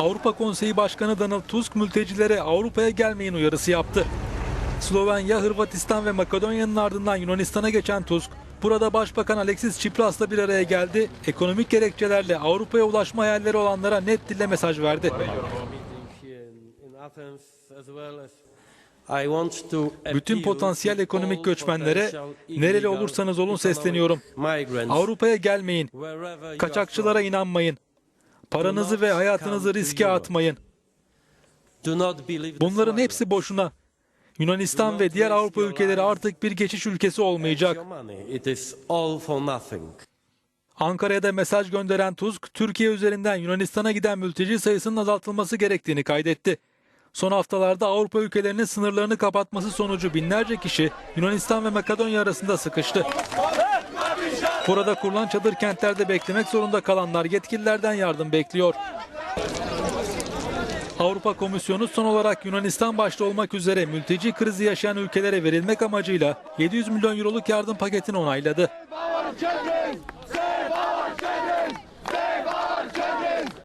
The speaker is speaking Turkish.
Avrupa Konseyi Başkanı Donald Tusk mültecilere Avrupa'ya gelmeyin uyarısı yaptı. Slovenya, Hırvatistan ve Makedonya'nın ardından Yunanistan'a geçen Tusk, burada Başbakan Alexis Tsipras'la bir araya geldi. Ekonomik gerekçelerle Avrupa'ya ulaşma hayalleri olanlara net dille mesaj verdi. Bütün potansiyel ekonomik göçmenlere nereli olursanız olun sesleniyorum. Avrupa'ya gelmeyin. Kaçakçılara inanmayın. Paranızı ve hayatınızı riske atmayın. Bunların hepsi boşuna. Yunanistan ve diğer Avrupa ülkeleri artık bir geçiş ülkesi olmayacak. Ankara'ya da mesaj gönderen Tusk, Türkiye üzerinden Yunanistan'a giden mülteci sayısının azaltılması gerektiğini kaydetti. Son haftalarda Avrupa ülkelerinin sınırlarını kapatması sonucu binlerce kişi Yunanistan ve Makedonya arasında sıkıştı. Burada kurulan çadır kentlerde beklemek zorunda kalanlar yetkililerden yardım bekliyor. Avrupa Komisyonu son olarak Yunanistan başta olmak üzere mülteci krizi yaşayan ülkelere verilmek amacıyla 700 milyon euroluk yardım paketini onayladı.